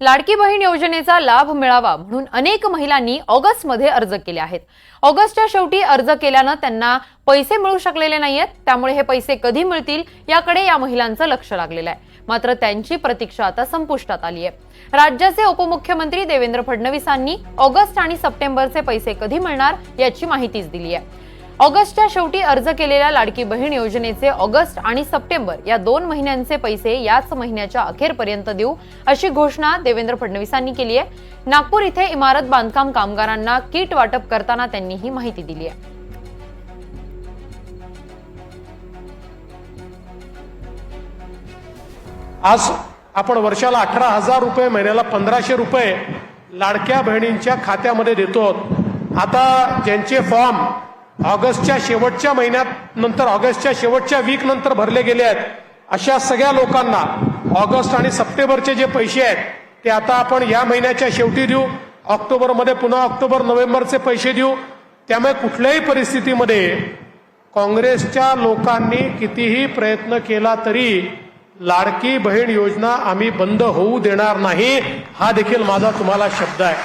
लाडकी बहीण योजनेचा लाभ मिळावा म्हणून अनेक महिलांनी ऑगस्टमध्ये अर्ज केले आहेत. ऑगस्टच्या शेवटी अर्ज केल्यानं त्यांना पैसे मिळू शकलेले नाहीयेत त्यामुळे हे पैसे कधी मिळतील याकडे या महिलांचं लक्ष लागलेलं आहे. मात्र त्यांची प्रतीक्षा आता संपुष्टात आली आहे राज्याचे उपमुख्यमंत्री देवेंद्र फडणवीसांनी ऑगस्ट आणि सप्टेंबरचे पैसे कधी मिळणार याची माहितीच दिली आहे ऑगस्टच्या शेवटी अर्ज केलेल्या लाडकी बहीण योजनेचे ऑगस्ट आणि सप्टेंबर या दोन महिन्यांचे पैसे याच महिन्याच्या अखेरपर्यंत देऊ अशी घोषणा देवेंद्र फडणवीसांनी केली आहे. नागपूर इथे इमारत बांधकाम कामगारांना किट वाटप करताना त्यांनी ही माहिती दिली आहे. आज आपण वर्षाला अठरा हजार रुपये महिन्याला पंधराशे रुपये लाडक्या बहिणींच्या खात्यामध्ये देतो आता ज्यांचे फॉर्म ऑगस्टच्या शेवटच्या महिन्यात नंतर ऑगस्टच्या शेवटच्या वीक नंतर भरले गेले आहेत. अशा सगळ्या लोकांना ऑगस्ट आणि सप्टेंबरचे जे पैसे आहेत ते आता आपण या महिन्याच्या शेवटी देऊ ऑक्टोबरमध्ये पुन्हा ऑक्टोबर नोव्हेंबरचे पैसे देऊ. त्यामुळे कुठल्याही परिस्थितीमध्ये काँग्रेसच्या लोकांनी कितीही प्रयत्न केला तरी लाडकी बहीण योजना आम्ही बंद होऊ देणार नाही हा देखील माझा तुम्हाला शब्द आहे.